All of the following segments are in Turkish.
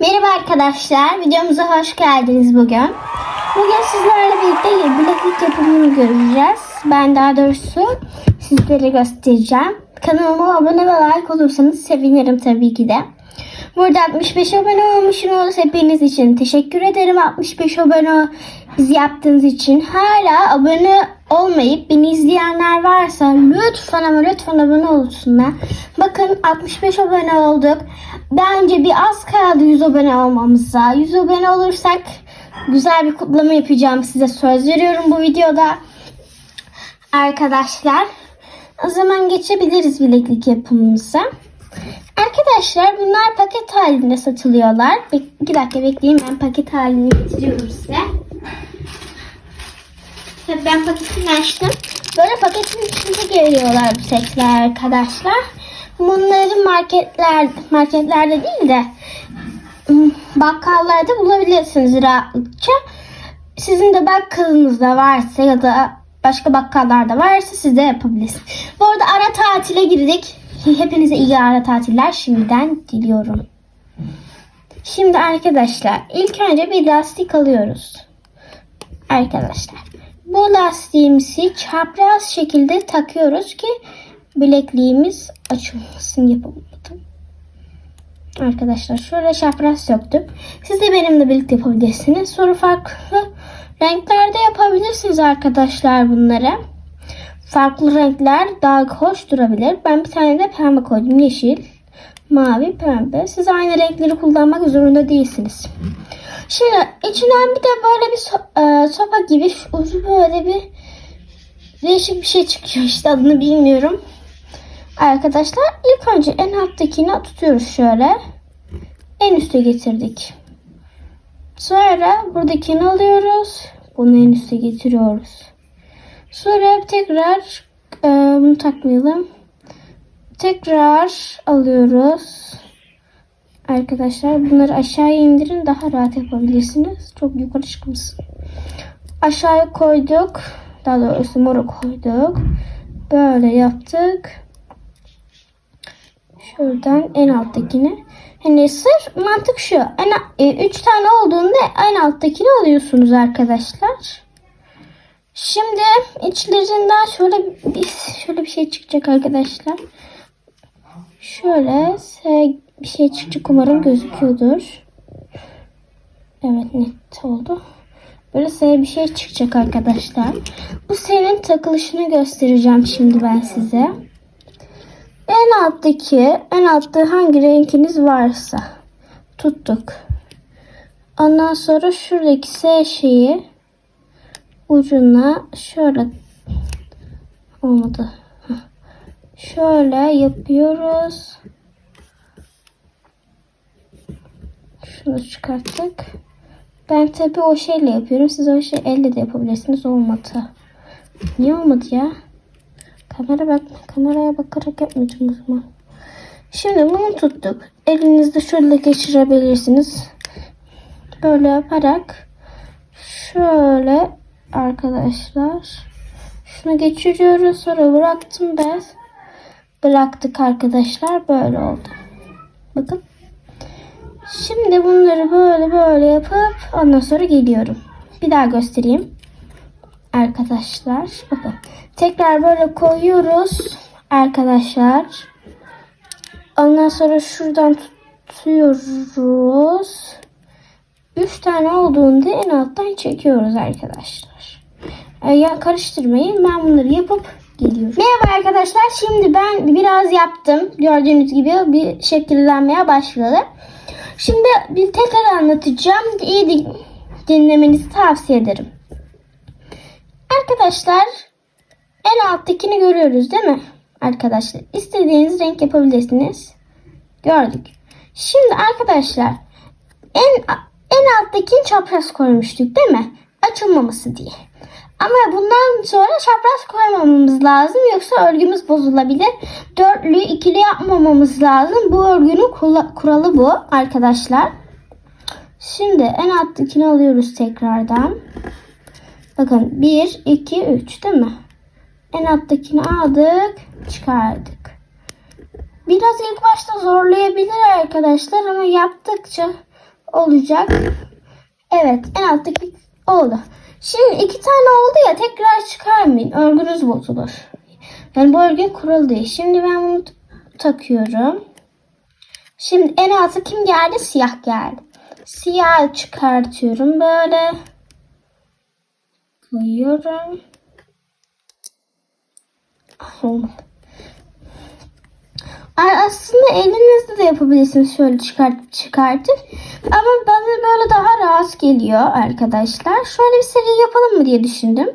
Merhaba arkadaşlar, videomuza hoş geldiniz bugün. Bugün sizlerle birlikte bileklik yapımını göreceğiz. Ben daha doğrusu sizlere göstereceğim. Kanalıma abone ve like olursanız sevinirim tabii ki de. Burada 65 abone olmuşsunuz. Hepiniz için teşekkür ederim 65 abone bizi yaptığınız için. Hala abone olmayıp beni izleyenler varsa lütfen ama lütfen abone olsunlar. Bakın 65 abone olduk. Bence bir az kaldı 100 abone olmamıza. 100 abone olursak güzel bir kutlama yapacağım size söz veriyorum bu videoda. Arkadaşlar o zaman geçebiliriz bileklik yapımımıza. Arkadaşlar bunlar paket halinde satılıyorlar. Bir, iki dakika bekleyin ben paket halini getiriyorum size. Tabii ben paketini açtım. Böyle paketin içinde geliyorlar bu setler arkadaşlar. Bunları marketler marketlerde değil de ım, bakkallarda bulabilirsiniz rahatlıkça. Sizin de bakkalınızda varsa ya da başka bakkallarda varsa siz de yapabilirsiniz. Bu arada ara tatile girdik. Hepinize iyi ara tatiller şimdiden diliyorum. Şimdi arkadaşlar ilk önce bir lastik alıyoruz. Arkadaşlar bu lastiğimizi çapraz şekilde takıyoruz ki bilekliğimiz açılmasın yapamadım. Arkadaşlar şöyle çapraz söktüm. Siz de benimle birlikte yapabilirsiniz. Sonra farklı renklerde yapabilirsiniz arkadaşlar bunları. Farklı renkler daha hoş durabilir. Ben bir tane de pembe koydum. Yeşil, mavi, pembe. Siz aynı renkleri kullanmak zorunda değilsiniz. Şimdi içinden bir de böyle bir so- e, sopa gibi ucu böyle bir değişik bir şey çıkıyor. İşte adını bilmiyorum. Arkadaşlar ilk önce en alttakini tutuyoruz şöyle. En üste getirdik. Sonra buradakini alıyoruz. Bunu en üste getiriyoruz. Sonra tekrar e, bunu takmayalım. Tekrar alıyoruz. Arkadaşlar bunları aşağıya indirin daha rahat yapabilirsiniz. Çok yukarı çıkmasın. Aşağıya koyduk. Daha doğrusu moru koyduk. Böyle yaptık. Şuradan en alttakini. Hani sırf mantık şu. En, e, üç tane olduğunda en alttakini alıyorsunuz arkadaşlar. Şimdi içlerinden şöyle bir şöyle bir şey çıkacak arkadaşlar. Şöyle S bir şey çıkacak umarım gözüküyordur. Evet net oldu. Böyle S bir şey çıkacak arkadaşlar. Bu S'nin takılışını göstereceğim şimdi ben size. En alttaki, en altta hangi renkiniz varsa tuttuk. Ondan sonra şuradaki S şeyi ucuna şöyle olmadı. Şöyle yapıyoruz. Şunu çıkarttık. Ben tabi o şeyle yapıyorum. Siz o şey elle de yapabilirsiniz. Olmadı. Niye olmadı ya? Kamera bak, kameraya bakarak yapmayacağım o zaman. Şimdi bunu tuttuk. Elinizde şöyle geçirebilirsiniz. Böyle yaparak şöyle arkadaşlar şunu geçiriyoruz. Sonra bıraktım ben. Bıraktık arkadaşlar. Böyle oldu. Bakın. Şimdi bunları böyle böyle yapıp ondan sonra geliyorum. Bir daha göstereyim. Arkadaşlar bakın. Tekrar böyle koyuyoruz arkadaşlar. Ondan sonra şuradan tutuyoruz. Üç tane olduğunda en alttan çekiyoruz arkadaşlar. Ee, ya karıştırmayın. Ben bunları yapıp geliyorum. Merhaba arkadaşlar. Şimdi ben biraz yaptım. Gördüğünüz gibi bir şekillenmeye başladı. Şimdi bir tekrar anlatacağım. İyi din- dinlemenizi tavsiye ederim. Arkadaşlar en alttakini görüyoruz değil mi? Arkadaşlar istediğiniz renk yapabilirsiniz. Gördük. Şimdi arkadaşlar en en alttakini çapraz koymuştuk değil mi? Açılmaması diye. Ama bundan sonra çapraz koymamamız lazım yoksa örgümüz bozulabilir. Dörtlü ikili yapmamamız lazım. Bu örgünün kuralı bu arkadaşlar. Şimdi en alttakini alıyoruz tekrardan. Bakın 1, 2, 3 değil mi? En alttakini aldık, çıkardık. Biraz ilk başta zorlayabilir arkadaşlar ama yaptıkça olacak. Evet en alttaki oldu. Şimdi iki tane oldu ya tekrar çıkarmayın. Örgünüz bozulur. Yani bu örgü kurulu değil. Şimdi ben bunu takıyorum. Şimdi en alta kim geldi? Siyah geldi. Siyah çıkartıyorum böyle. Koyuyorum. Ah, olmadı. Aslında elinizde de yapabilirsiniz şöyle çıkart çıkartıp. Ama bana böyle daha rahat geliyor arkadaşlar. Şöyle bir seri yapalım mı diye düşündüm.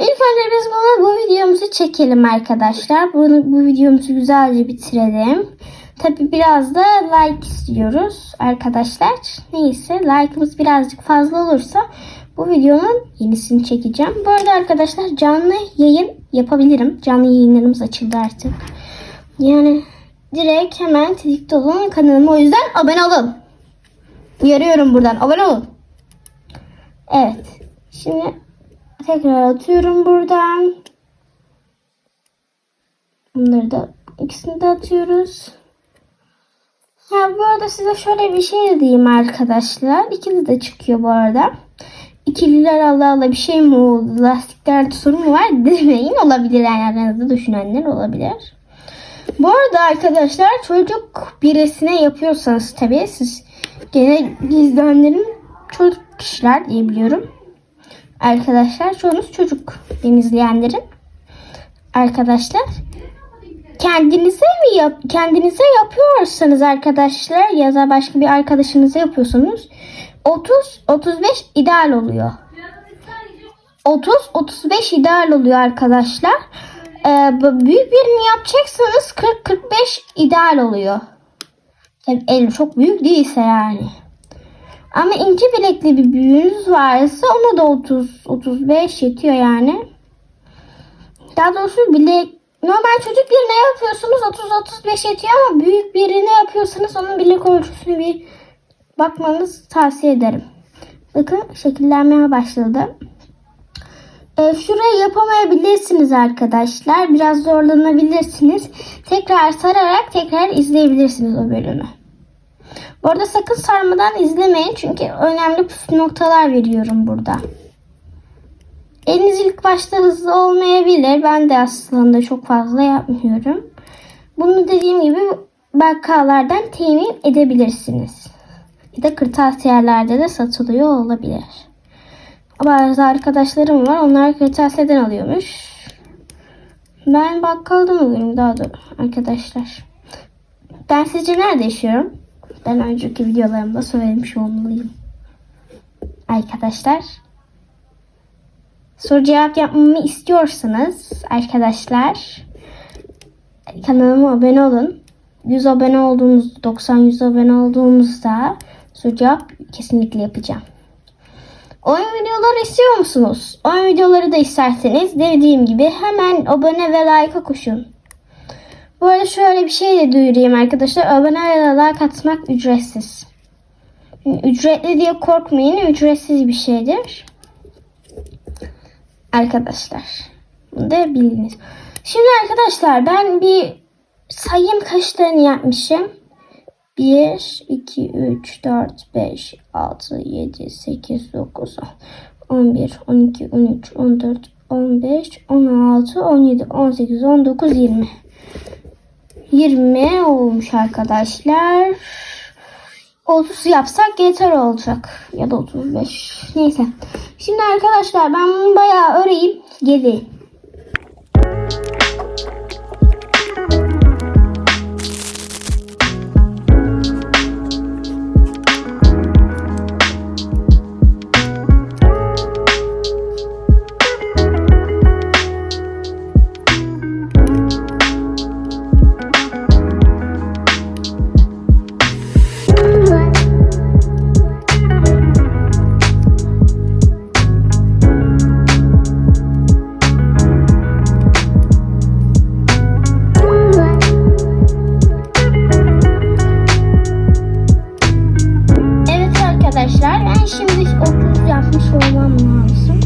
İlk önce biz bunu bu videomuzu çekelim arkadaşlar. Bunu, bu videomuzu güzelce bitirelim. Tabi biraz da like istiyoruz arkadaşlar. Neyse like'ımız birazcık fazla olursa bu videonun yenisini çekeceğim. Bu arada arkadaşlar canlı yayın yapabilirim. Canlı yayınlarımız açıldı artık. Yani direkt hemen tetikte olun kanalıma o yüzden abone olun. Uyarıyorum buradan abone olun. Evet. Şimdi tekrar atıyorum buradan. Bunları da ikisini de atıyoruz. Ya bu arada size şöyle bir şey diyeyim arkadaşlar. İkili de çıkıyor bu arada. İkililer Allah Allah bir şey mi oldu? Lastiklerde sorun mu var demeyin. Olabilir yani aranızda düşünenler olabilir. Bu arada arkadaşlar çocuk birisine yapıyorsanız tabii siz gene izleyenlerin çocuk kişiler diyebiliyorum. Arkadaşlar çoğunuz çocuk benim izleyenlerin. Arkadaşlar kendinize mi yap kendinize yapıyorsanız arkadaşlar ya da başka bir arkadaşınıza yapıyorsanız 30 35 ideal oluyor. 30 35 ideal oluyor arkadaşlar. Bu büyük birini yapacaksanız 40 45 ideal oluyor. Tabii el çok büyük değilse yani. Ama ince bilekli bir büyüğünüz varsa ona da 30 35 yetiyor yani. Daha doğrusu bilek normal çocuk birine yapıyorsunuz 30-35 yetiyor ama büyük birine yapıyorsanız onun bilek ölçüsünü bir bakmanızı tavsiye ederim. Bakın şekillenmeye başladı. Ee, şurayı yapamayabilirsiniz arkadaşlar. Biraz zorlanabilirsiniz. Tekrar sararak tekrar izleyebilirsiniz o bölümü. Bu arada sakın sarmadan izlemeyin. Çünkü önemli püf noktalar veriyorum burada. Eliniz ilk başta hızlı olmayabilir. Ben de aslında çok fazla yapmıyorum. Bunu dediğim gibi bakkallardan temin edebilirsiniz. Ya da kırtasiyelerde de satılıyor olabilir. Bazı arkadaşlarım var. Onlar kırtasiyeden alıyormuş. Ben bakkaldan alıyorum daha doğrusu arkadaşlar. Ben sizce nerede yaşıyorum? Ben önceki videolarımda söylemiş olmalıyım. Arkadaşlar. Soru cevap yapmamı istiyorsanız arkadaşlar kanalıma abone olun. 100 abone olduğumuzda 90-100 abone olduğumuzda soru cevap kesinlikle yapacağım. Oyun videoları istiyor musunuz? Oyun videoları da isterseniz dediğim gibi hemen abone ve like'a koşun. Bu arada şöyle bir şey de duyurayım arkadaşlar. Abone ve like atmak ücretsiz. Ücretli diye korkmayın. Ücretsiz bir şeydir. Arkadaşlar. Bunu da biliniz. Şimdi arkadaşlar ben bir sayayım kaç tane yapmışım. 1, 2, 3, 4, 5, 6, 7, 8, 9, 10, 11, 12, 13, 14, 15, 16, 17, 18, 19, 20. 20 olmuş arkadaşlar. 30 yapsak yeter olacak. Ya da 35. Neyse. Şimdi arkadaşlar ben bunu bayağı öreyim. Geleyim. arkadaşlar. Ben şimdi o kız yapmış olmam lazım.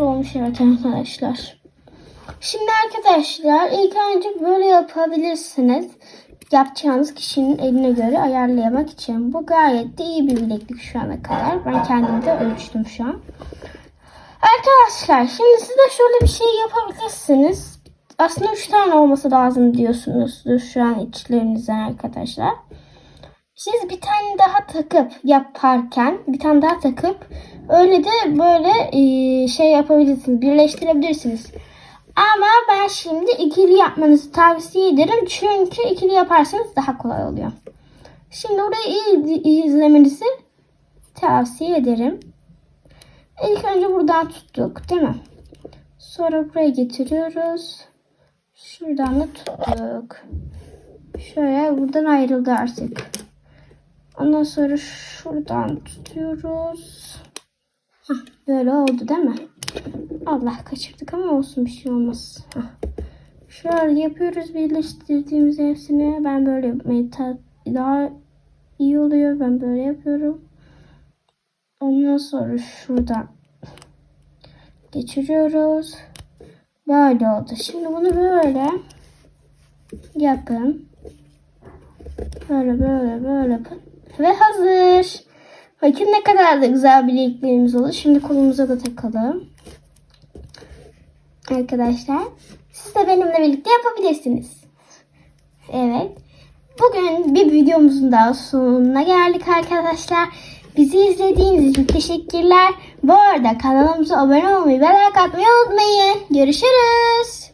olmuş evet arkadaşlar. Şimdi arkadaşlar ilk önce böyle yapabilirsiniz. Yapacağınız kişinin eline göre ayarlayamak için. Bu gayet de iyi bir bileklik şu ana kadar. Ben kendim de ölçtüm şu an. Arkadaşlar şimdi siz de şöyle bir şey yapabilirsiniz. Aslında 3 tane olması lazım diyorsunuzdur şu an içlerinizden arkadaşlar. Siz bir tane daha takıp yaparken bir tane daha takıp öyle de böyle şey yapabilirsiniz. Birleştirebilirsiniz. Ama ben şimdi ikili yapmanızı tavsiye ederim. Çünkü ikili yaparsanız daha kolay oluyor. Şimdi orayı iyi, izlemenizi tavsiye ederim. İlk önce buradan tuttuk değil mi? Sonra buraya getiriyoruz. Şuradan da tuttuk. Şöyle buradan ayrıldı artık. Ondan sonra şuradan tutuyoruz. Hah, böyle oldu değil mi? Allah kaçırdık ama olsun bir şey olmaz. Hah. Şöyle yapıyoruz birleştirdiğimiz hepsini. Ben böyle yapmayı daha iyi oluyor. Ben böyle yapıyorum. Ondan sonra şuradan geçiriyoruz. Böyle oldu. Şimdi bunu böyle yapın. Böyle böyle böyle yapın. Ve hazır. Bakın ne kadar da güzel bileklerimiz oldu. Şimdi kolumuza da takalım. Arkadaşlar siz de benimle birlikte yapabilirsiniz. Evet. Bugün bir videomuzun daha sonuna geldik arkadaşlar. Bizi izlediğiniz için teşekkürler. Bu arada kanalımıza abone olmayı ve like atmayı unutmayın. Görüşürüz.